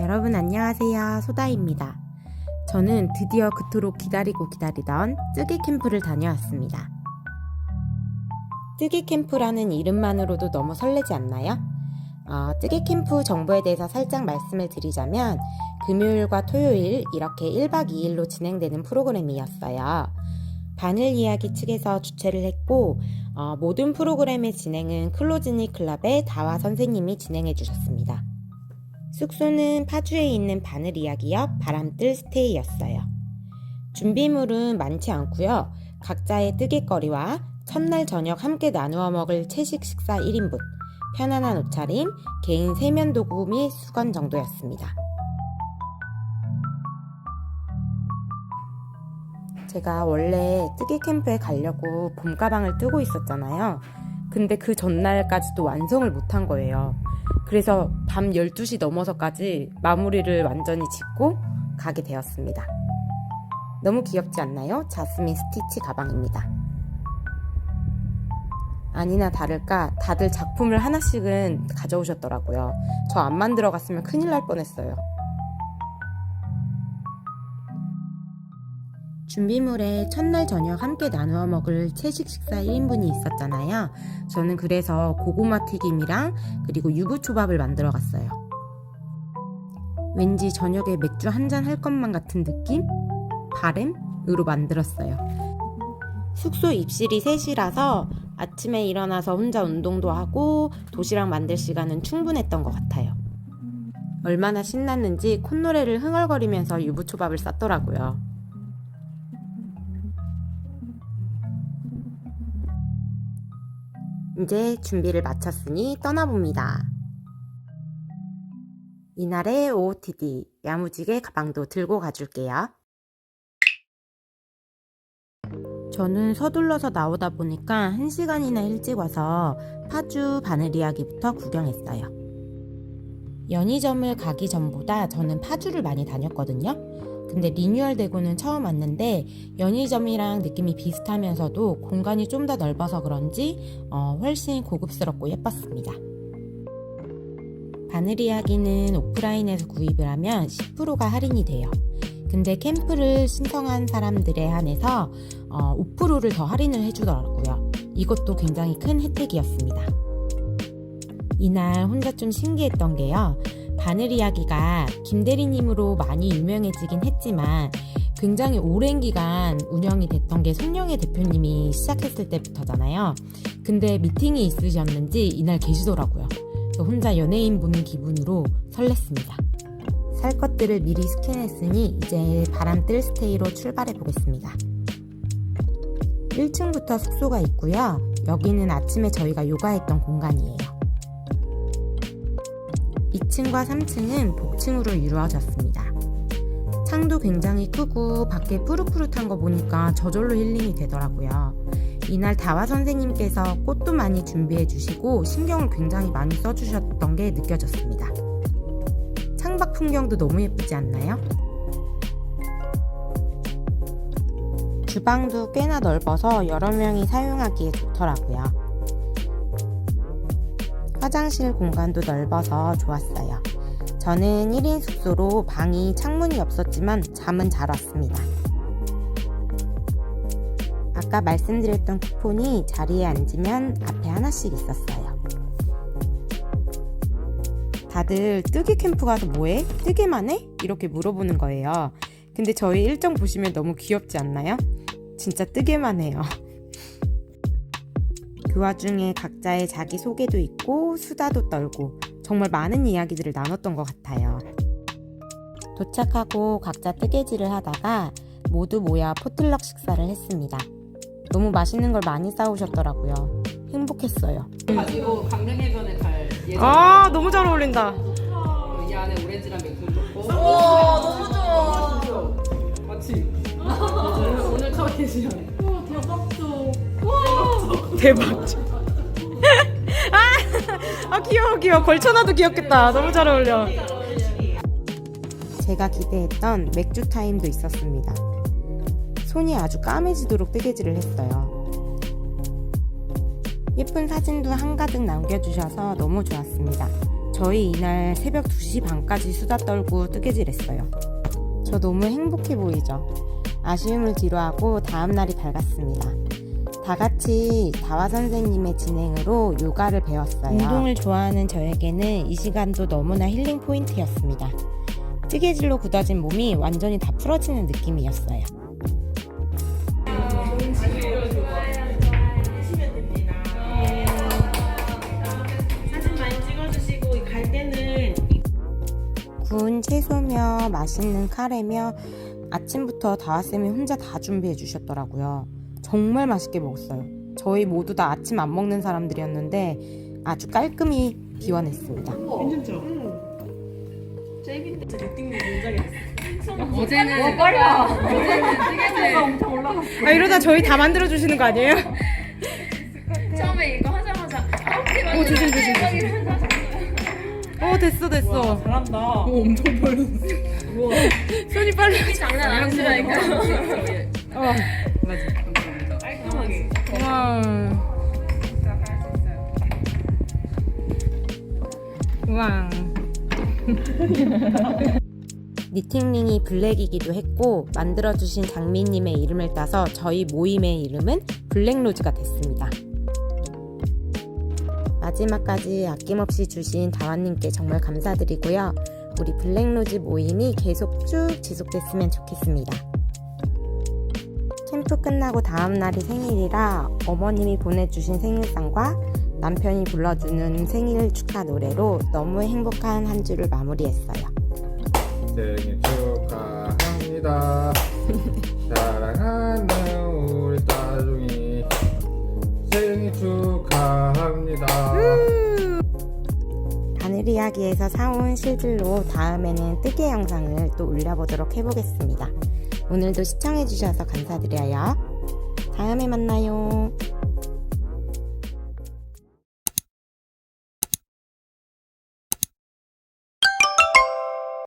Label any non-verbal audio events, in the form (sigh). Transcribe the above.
여러분 안녕하세요. 소다입니다. 저는 드디어 그토록 기다리고 기다리던 뜨개 캠프를 다녀왔습니다. 뜨개 캠프라는 이름만으로도 너무 설레지 않나요? 어, 뜨개 캠프 정보에 대해서 살짝 말씀을 드리자면 금요일과 토요일 이렇게 1박 2일로 진행되는 프로그램이었어요. 바늘 이야기 측에서 주최를 했고 어, 모든 프로그램의 진행은 클로즈니 클럽의 다와 선생님이 진행해 주셨습니다. 숙소는 파주에 있는 바늘 이야기 옆 바람뜰 스테이였어요. 준비물은 많지 않고요. 각자의 뜨개거리와 첫날 저녁 함께 나누어 먹을 채식 식사 1인분, 편안한 옷차림, 개인 세면 도구 및 수건 정도였습니다. 제가 원래 뜨개 캠프에 가려고 봄 가방을 뜨고 있었잖아요. 근데 그 전날까지도 완성을 못한 거예요. 그래서 밤 12시 넘어서까지 마무리를 완전히 짓고 가게 되었습니다. 너무 귀엽지 않나요? 자스민 스티치 가방입니다. 아니나 다를까 다들 작품을 하나씩은 가져오셨더라고요. 저 안 만들어 갔으면 큰일 날 뻔했어요. 준비물에 첫날 저녁 함께 나누어 먹을 채식 식사 1인분이 있었잖아요. 저는 그래서 고구마 튀김이랑 그리고 유부초밥을 만들어 갔어요. 왠지 저녁에 맥주 한 잔 할 것만 같은 느낌? 바램으로 만들었어요. 숙소 입실이 3시라서 아침에 일어나서 혼자 운동도 하고 도시락 만들 시간은 충분했던 것 같아요. 얼마나 신났는지 콧노래를 흥얼거리면서 유부초밥을 쌌더라고요. 이제 준비를 마쳤으니 떠나봅니다. 이날의 OOTD 야무지게 가방도 들고 가줄게요. 저는 서둘러서 나오다 보니까 1시간이나 일찍 와서 파주 바늘 이야기부터 구경했어요. 연희점을 가기 전보다 저는 파주를 많이 다녔거든요. 근데 리뉴얼 되고는 처음 왔는데 연희점이랑 느낌이 비슷하면서도 공간이 좀 더 넓어서 그런지 어, 훨씬 고급스럽고 예뻤습니다. 바늘 이야기는 오프라인에서 구입을 하면 10%가 할인이 돼요. 근데 캠프를 신청한 사람들에 한해서 어, 5%를 더 할인을 해주더라고요. 이것도 굉장히 큰 혜택이었습니다. 이날 혼자 좀 신기했던 게요. 바늘 이야기가 김대리님으로 많이 유명해지긴 했지만 굉장히 오랜 기간 운영이 됐던 게 손영애 대표님이 시작했을 때부터잖아요. 근데 미팅이 있으셨는지 이날 계시더라고요. 그래서 혼자 연예인 보는 기분으로 설렜습니다. 살 것들을 미리 스캔했으니 이제 바람 뜰 스테이로 출발해 보겠습니다. 1층부터 숙소가 있고요. 여기는 아침에 저희가 요가했던 공간이에요. 2층과 3층은 복층으로 이루어졌습니다. 창도 굉장히 크고 밖에 푸릇푸릇한 거 보니까 저절로 힐링이 되더라고요. 이날 다화 선생님께서 꽃도 많이 준비해 주시고 신경을 굉장히 많이 써주셨던 게 느껴졌습니다. 창밖 풍경도 너무 예쁘지 않나요? 주방도 꽤나 넓어서 여러 명이 사용하기에 좋더라고요. 화장실 공간도 넓어서 좋았어요. 저는 1인 숙소로 방이 창문이 없었지만 잠은 잘 왔습니다. 아까 말씀드렸던 쿠폰이 자리에 앉으면 앞에 하나씩 있었어요. 다들 뜨개 캠프 가서 뭐해? 뜨개만 해? 이렇게 물어보는 거예요. 근데 저희 일정 보시면 너무 귀엽지 않나요? 진짜 뜨개만 해요. 그 와중에 각자의 자기 소개도 있고 수다도 떨고 정말 많은 이야기들을 나눴던 것 같아요. 도착하고 각자 뜨개질을 하다가 모두 모여 포틀럭 식사를 했습니다. 너무 맛있는 걸 많이 싸우셨더라고요. 행복했어요. 가지고 강릉해변에 갈 예정. 아 너무 잘 어울린다. 이 안에 오렌지랑 맥주 넣고. 와 너무 좋아. 같이. 오늘 오늘 첫 게시연. 대박. (laughs) 아, 아 귀여워 귀여워. 걸쳐놔도 귀엽겠다. 너무 잘 어울려. 제가 기대했던 맥주 타임도 있었습니다. 손이 아주 까매지도록 뜨개질을 했어요. 예쁜 사진도 한가득 남겨주셔서 너무 좋았습니다. 저희 이날 새벽 2시 반까지 수다 떨고 뜨개질했어요. 저 너무 행복해 보이죠? 아쉬움을 뒤로하고 다음 날이 밝았습니다. 다 같이 다화 선생님의 진행으로 요가를 배웠어요. 운동을 좋아하는 저에게는 이 시간도 너무나 힐링 포인트였습니다. 뜨개질로 굳어진 몸이 완전히 다 풀어지는 느낌이었어요. 구운 채소며 맛있는 카레며 아침부터 다와쌤이 혼자 다 준비해 주셨더라고요. 정말 맛있게 먹었어요. 저희 모두 다 아침 안 먹는 사람들이었는데 아주 깔끔히 비워냈습니다. 괜찮죠? 제이빈데 리팅이 굉장히 어제는 빨라. 어제는 뜨개질 엄청 올라갔어. 아 이러다 저희 다 만들어 주시는 거 아니에요? (laughs) 처음에 이거 하자마자 아, 오 조심 조심 조심. 오 됐어 됐어. 잘한다. 엄청 빨랐어. 손이 빨리. 장난 아니시라니까. 어 맞아. 와. 우와. 니팅링이 블랙이기도 했고 만들어주신 장미님의 이름을 따서 저희 모임의 이름은 블랙로즈가 됐습니다. 마지막까지 아낌없이 주신 다원님께 정말 감사드리고요. 우리 블랙로즈 모임이 계속 쭉 지속됐으면 좋겠습니다. 캠프 끝나고 다음 날이 생일이라 어머님이 보내주신 생일상과 남편이 불러주는 생일 축하 노래로 너무 행복한 한 주를 마무리했어요. 생일 축하합니다. (laughs) 사랑하는 우리 따중이 생일 축하합니다. 바늘 이야기에서 사온 실들로 다음에는 뜨개 영상을 또 올려보도록 해보겠습니다. 오늘도 시청해주셔서 감사드려요. 다음에 만나요.